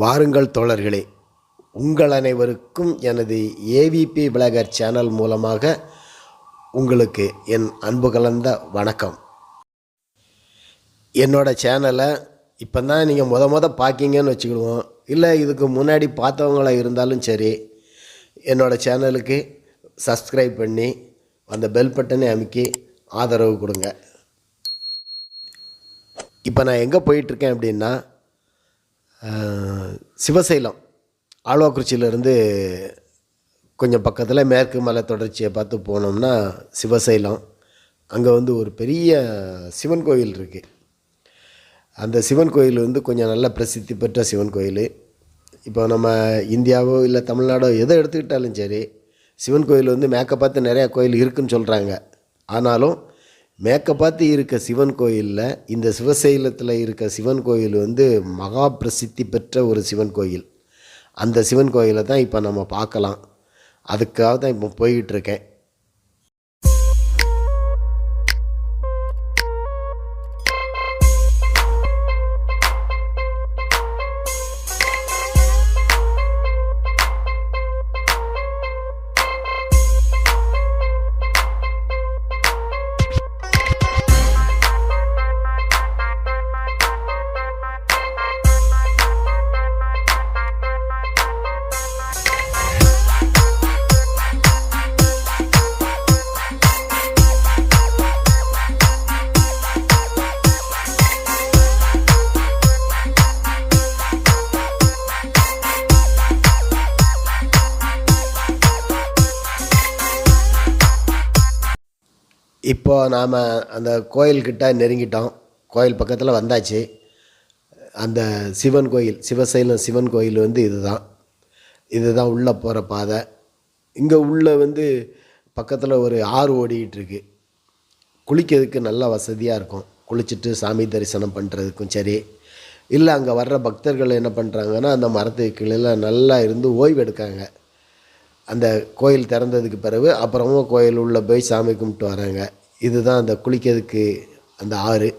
வாருங்கள் தோழர்களே. உங்கள் அனைவருக்கும் எனது ஏவிபி விளகர் சேனல் மூலமாக உங்களுக்கு என் அன்பு கலந்த வணக்கம். என்னோடய சேனலை இப்போ தான் நீங்கள் முத முத பார்க்கிங்கன்னு வச்சுக்கிடுவோம். இல்லை இதுக்கு முன்னாடி பார்த்தவங்களா இருந்தாலும் சரி என்னோடய சேனலுக்கு சப்ஸ்கிரைப் பண்ணி அந்த பெல் பட்டனை அமுக்கி ஆதரவு கொடுங்க. இப்போ நான் எங்கே போயிட்டுருக்கேன் அப்படின்னா சிவசைலம் ஆழ்வாக்குறிச்சியிலேருந்து கொஞ்சம் பக்கத்தில் மேற்கு மலை தொடர்ச்சியை பார்த்து போனோம்னா சிவசைலம். அங்கே வந்து ஒரு பெரிய சிவன் கோயில் இருக்குது அந்த சிவன் கோயில் வந்து கொஞ்சம் நல்ல பிரசித்தி பெற்ற சிவன் கோயில். இப்போ நம்ம இந்தியாவோ இல்லை தமிழ்நாடோ எதை எடுத்துக்கிட்டாலும் சரி சிவன் கோயில் வந்து மேற்க பார்த்து நிறையா கோயில் இருக்குன்னு சொல்கிறாங்க ஆனாலும் மேற்க பார்த்து இருக்க சிவன் கோயிலில் இந்த சிவசைலத்தில் இருக்க சிவன் கோயில் வந்து மகா பிரசித்தி பெற்ற ஒரு சிவன் கோயில். அந்த சிவன் கோயிலை தான் இப்போ நம்ம பார்க்கலாம். அதுக்காக தான் இப்போ போய்கிட்டு இருக்கேன். இப்போ நாம் அந்த கோயில்கிட்ட நெருங்கிட்டோம். கோயில் பக்கத்தில் வந்தாச்சு. அந்த சிவன் கோயில் சிவசைலம் சிவன் கோயில் வந்து இதுதான். இதுதான் உள்ளே போகிற பாதை. இங்கே உள்ளே வந்து பக்கத்தில் ஒரு ஆறு ஓடிக்கிட்டுருக்கு குளிக்கிறதுக்கு நல்ல வசதியாக இருக்கும். குளிச்சுட்டு சாமி தரிசனம் பண்ணுறதுக்கும் சரி. இல்லை அங்கே வர்ற பக்தர்கள் என்ன பண்ணுறாங்கன்னா அந்த மரத்துக்கு கீழே நல்லா இருந்து ஓய்வு எடுக்காங்க. அந்த கோயில் திறந்ததுக்கு பிறகு அப்புறமும் கோயில் உள்ளே போய் சாமி கும்பிட்டு வராங்க. இதுதான் அந்த குளிக்கிறதுக்கு அந்த ஆறு.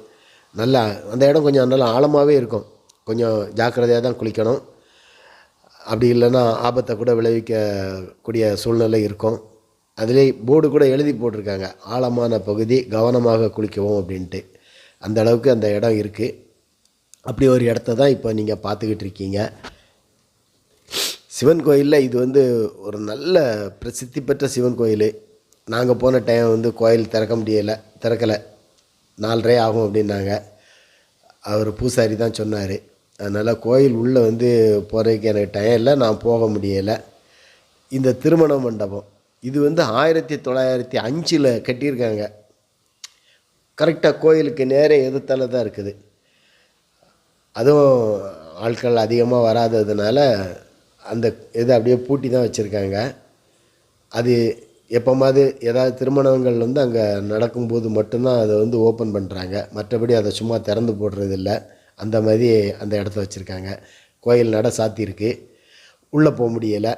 நல்லா அந்த இடம் கொஞ்சம் நல்லா ஆழமாகவே இருக்கும். கொஞ்சம் ஜாக்கிரதையாக தான் குளிக்கணும். அப்படி இல்லைன்னா ஆபத்தை கூட விளைவிக்கக்கூடிய சூழ்நிலை இருக்கும். அதிலே போர்டு கூட எழுதி போட்டிருக்காங்க. ஆழமான பகுதி கவனமாக குளிக்கவும் அப்படின்ட்டு. அந்த அளவுக்கு அந்த இடம் இருக்குது அப்படி ஒரு இடத்த தான் இப்போ நீங்கள் பார்த்துக்கிட்டு இருக்கீங்க. சிவன் கோயிலில் இது வந்து ஒரு நல்ல பிரசித்தி பெற்ற சிவன் கோயில். நாங்கள் போன டைம் வந்து கோயில் திறக்க முடியலை திறக்கலை. நாலரை ஆகும் அப்படின்னாங்க. அவர் பூசாரி தான் சொன்னார். அதனால் கோயில் உள்ளே வந்து போகிறதுக்கு எனக்கு டைம் இல்லை நான் போக முடியலை. இந்த திருமண மண்டபம் இது வந்து ஆயிரத்தி தொள்ளாயிரத்தி அஞ்சில் கட்டியிருக்காங்க. கரெக்டாக கோயிலுக்கு நேரே எதிர்த்தால தான் இருக்குது. அதுவும் ஆட்கள் அதிகமாக வராததுனால அந்த இதை அப்படியே பூட்டி தான் வச்சுருக்காங்க. அது எப்போமாவது ஏதாவது திருமணங்கள் வந்து அங்கே நடக்கும்போது மட்டும்தான் அதை வந்து ஓப்பன் பண்ணுறாங்க மற்றபடி அதை சும்மா திறந்து போடுறதில்ல. அந்த மாதிரி அந்த இடத்த வச்சுருக்காங்க. கோயில் நட சாத்தியிருக்கு. உள்ளே போக முடியலை.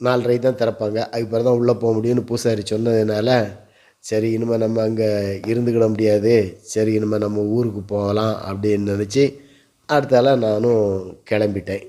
நாலரை தான் திறப்பாங்க. அதுக்கப்புறம் தான் உள்ளே போக முடியும்னு பூசாரி சொன்னதுனால சரி இனிமேல் நம்ம அங்கே இருந்துக்கிட முடியாது. சரி இனிமேல் நம்ம ஊருக்கு போகலாம் அப்படின்னு நினச்சி அடுத்தால நானும் கிளம்பிட்டேன்.